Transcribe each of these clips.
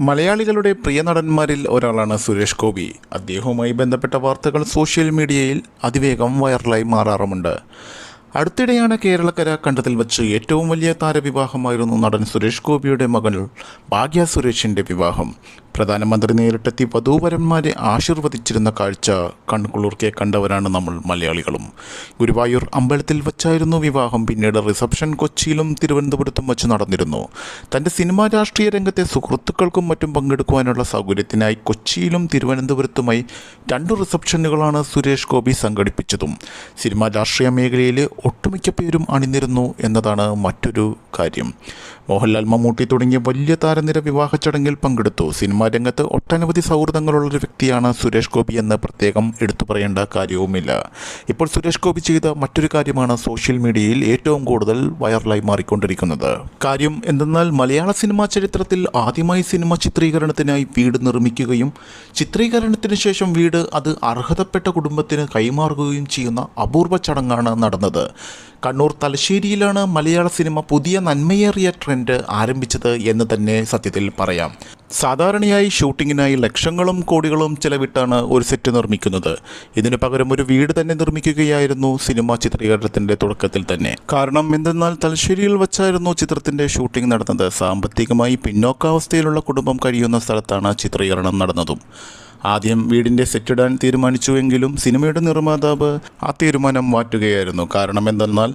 മലയാളികളുടെ പ്രിയ നടന്മാരിൽ ഒരാളാണ് സുരേഷ് ഗോപി. അദ്ദേഹവുമായി ബന്ധപ്പെട്ട വാർത്തകൾ സോഷ്യൽ മീഡിയയിൽ അതിവേഗം വൈറലായി മാറാറുമുണ്ട്. അടുത്തിടെയാണ് കേരളക്കര കണ്ടതിൽ വച്ച് ഏറ്റവും വലിയ താരവിവാഹമായിരുന്നു നടൻ സുരേഷ് ഗോപിയുടെ മകൾ ഭാഗ്യ സുരേഷിന്റെ വിവാഹം. പ്രധാനമന്ത്രി നേരിട്ടെത്തി വധൂവരന്മാരെ ആശീർവദിച്ചിരുന്ന കാഴ്ച കൺകുളിർക്കെ കണ്ടവരാണ് നമ്മൾ മലയാളികളും. ഗുരുവായൂർ അമ്പലത്തിൽ വച്ചായിരുന്നു വിവാഹം. പിന്നീട് റിസപ്ഷൻ കൊച്ചിയിലും തിരുവനന്തപുരത്തും വച്ച് നടന്നിരുന്നു. തന്റെ സിനിമാ രാഷ്ട്രീയ രംഗത്തെ സുഹൃത്തുക്കൾക്കും മറ്റും പങ്കെടുക്കുവാനുള്ള സൗകര്യത്തിനായി കൊച്ചിയിലും തിരുവനന്തപുരത്തുമായി രണ്ട് റിസപ്ഷനുകളാണ് സുരേഷ് ഗോപി സംഘടിപ്പിച്ചതും. സിനിമാ രാഷ്ട്രീയ മേഖലയിൽ ഒട്ടുമിക്ക പേരും അണിനിരുന്നു എന്നതാണ് മറ്റൊരു കാര്യം. മോഹൻലാൽ മമ്മൂട്ടി തുടങ്ങിയ വലിയ താരനിര വിവാഹ ചടങ്ങിൽ പങ്കെടുത്തു. സിനിമാ രംഗത്ത് ഒട്ടനവധി സൗഹൃദങ്ങളുള്ള ഒരു വ്യക്തിയാണ് സുരേഷ് ഗോപി എന്ന് പ്രത്യേകം എടുത്തു പറയേണ്ട കാര്യവുമില്ല. ഇപ്പോൾ സുരേഷ് ഗോപി ചെയ്ത മറ്റൊരു കാര്യമാണ് സോഷ്യൽ മീഡിയയിൽ ഏറ്റവും കൂടുതൽ വൈറലായി മാറിക്കൊണ്ടിരിക്കുന്നത്. കാര്യം എന്തെന്നാൽ മലയാള സിനിമാ ചരിത്രത്തിൽ ആദ്യമായി സിനിമ ചിത്രീകരണത്തിനായി വീട് നിർമ്മിക്കുകയും ചിത്രീകരണത്തിന് ശേഷം വീട് അത് അർഹതപ്പെട്ട കുടുംബത്തിന് കൈമാറുകയും ചെയ്യുന്ന അപൂർവ ചടങ്ങാണ് നടന്നത്. കണ്ണൂർ തലശ്ശേരിയിലാണ് മലയാള സിനിമ പുതിയ നന്മയേറിയ ട്രെൻഡ് ആരംഭിച്ചത് എന്ന് തന്നെ സത്യത്തിൽ പറയാം. സാധാരണയായി ഷൂട്ടിങ്ങിനായി ലക്ഷങ്ങളും കോടികളും ചെലവിട്ടാണ് ഒരു സെറ്റ് നിർമ്മിക്കുന്നത്. ഇതിനു പകരം ഒരു വീട് തന്നെ നിർമ്മിക്കുകയായിരുന്നു സിനിമ ചിത്രീകരണത്തിന്റെ തുടക്കത്തിൽ തന്നെ. കാരണം എന്തെന്നാൽ തലശ്ശേരിയിൽ വച്ചായിരുന്നു ചിത്രത്തിന്റെ ഷൂട്ടിംഗ് നടന്നത്. സാമ്പത്തികമായി പിന്നോക്കാവസ്ഥയിലുള്ള കുടുംബം കഴിയുന്ന സ്ഥലത്താണ് ചിത്രീകരണം നടന്നതും. ആദ്യം വീടിന്റെ സെറ്റിടാൻ തീരുമാനിച്ചുവെങ്കിലും സിനിമയുടെ നിർമ്മാതാവ് ആ തീരുമാനം മാറ്റുകയായിരുന്നു. കാരണം എന്തെന്നാൽ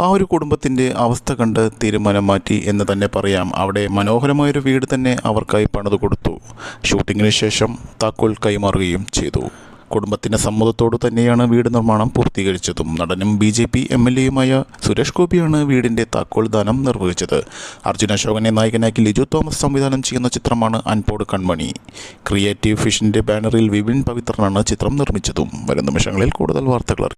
ആ ഒരു കുടുംബത്തിന്റെ അവസ്ഥ കണ്ട് തീരുമാനം മാറ്റി എന്ന് തന്നെ പറയാം. അവിടെ മനോഹരമായൊരു വീട് തന്നെ അവർക്കായി പണിത് കൊടുത്തു. ഷൂട്ടിങ്ങിന് ശേഷം താക്കോൽ കൈമാറുകയും ചെയ്തു. കുടുംബത്തിന്റെ സമ്മതത്തോടു തന്നെയാണ് വീട് നിർമ്മാണം പൂർത്തീകരിച്ചതും. നടനും B J P M L എയുമായ Suresh ഗോപിയാണ് വീടിന്റെ താക്കോൽ ദാനം നിർവഹിച്ചത്. അർജുന അശോകനെ നായകനാക്കി ലിജു തോമസ് സംവിധാനം ചെയ്യുന്ന ചിത്രമാണ് അൻപോട് കൺമണി. ക്രിയേറ്റീവ് ഫിഷിന്റെ ബാനറിൽ വിപിൻ പവിത്രനാണ് ചിത്രം നിർമ്മിച്ചതും. വരും നിമിഷങ്ങളിൽ കൂടുതൽ വാർത്തകൾ